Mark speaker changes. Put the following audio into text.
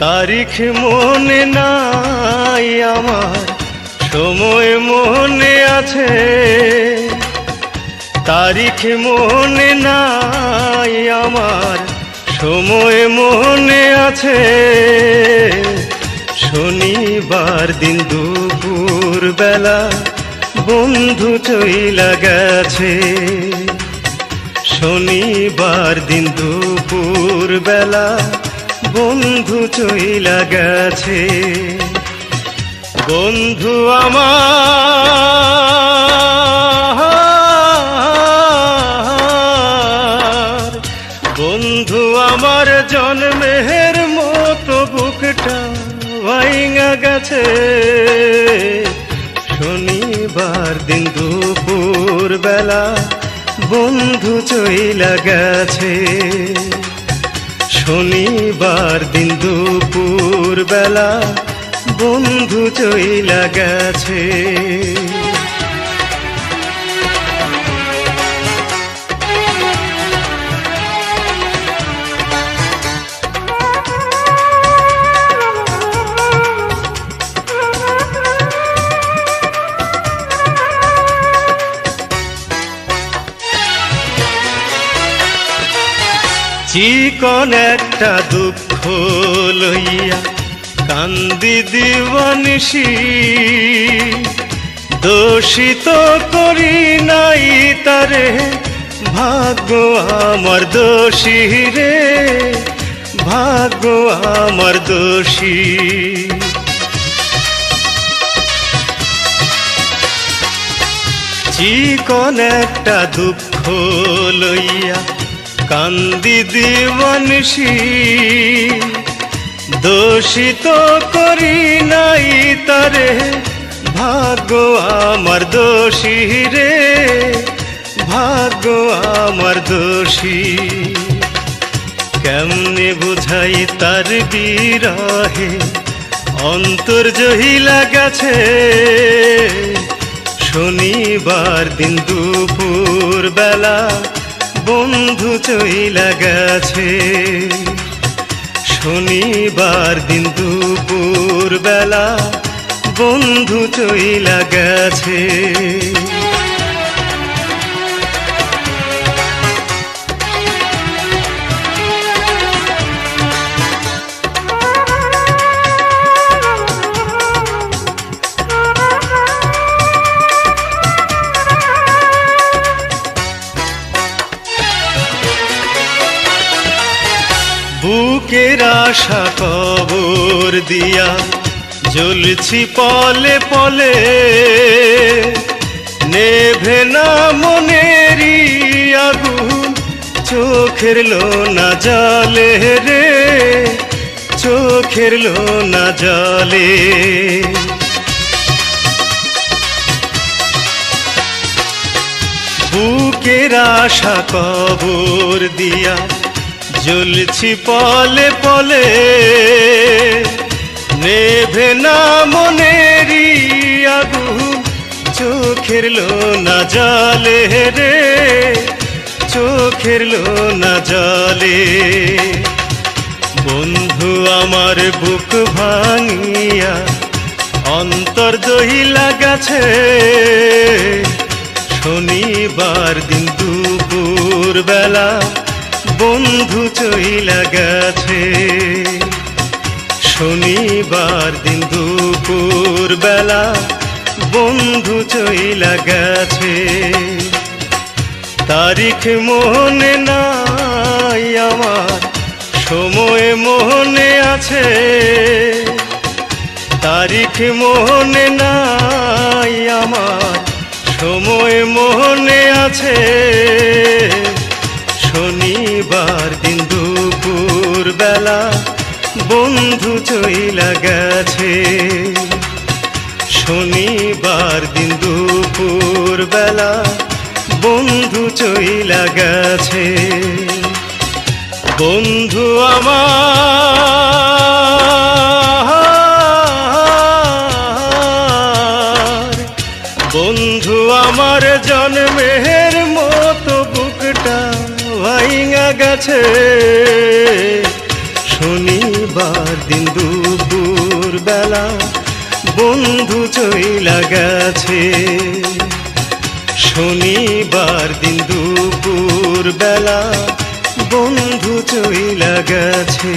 Speaker 1: তারিখ মনে নাই আমার, সময় মনে আছে। তারিখ মনে নাই আমার, সময় মনে আছে। শনিবার দিন দুপুর বেলা বন্ধু চইলা গেছে। শনিবার দিন দুপুর বেলা বন্ধু চইলা গেছে। বন্ধু আমার বন্ধু আমার জন্মের মতো বুকটা ভাইঙা গেছে। শনিবার দিন দুপুর বেলা বন্ধু চইলা গেছে। শনিবার দিন দুপুর বেলা বন্ধু চইলা গেছে। চিকন একটা দুঃখ লইয়া কান্দি দিবানিসি দোষিত করি নাই তারে, ভাগ্য আমার দোষী রে, ভাগ্য আমার দোষী। চিকন একটা দুঃখ লইয়া কান্দি দিবানসি, দোষিত করি নাই তারে, ভাগ্য আমার দোষী রে, ভাগ্য আমার দোষী। কেমনে বুঝাই তার বিরহে, অন্তর জহিলা গেছে। শনিবার দিন দুপুর বেলা বন্ধু চইলা গেছে। শনিবার দিন দুপুর বেলা বন্ধু চইলা গেছে। বুকের আশা কবর দিয়া জ্বলছি পলে পলে। নেভে না মনেরই আগুন, চোখের লোনা জলে রে, চোখের লোনা জলে। বুকের আশা কবর দিয়া জ্বলছি পলে পলে, নেভে না মনেরই আগুন, চোখের লো না জলে রে, চোখের লো না জলে। বন্ধু, আমার বুক ভাঙিয়া অন্তর দহিলা গেছে শনিবার দিন দুপুর বেলা বন্ধু চইলা গেছে। শনিবার দিন দুপুর বেলা বন্ধু চইলা গেছে। তারিখ মনে নাই আমার, সময় মনে আছে। তারিখ মনে নাই আমার, সময় মনে আছে। শনিবার দিন দুপুর বেলা বন্ধু চইলা গেছে। শনিবার দিন দুপুর বেলা বন্ধু চইলা গেছে। বন্ধু আমার বন্ধু আমার জন্মের মতো ভাইঙা গেছে। শনিবার দিন দুপুর বেলা বন্ধু চইলা গেছে। শনিবার দিন দুপুর বেলা বন্ধু চইলা গেছে।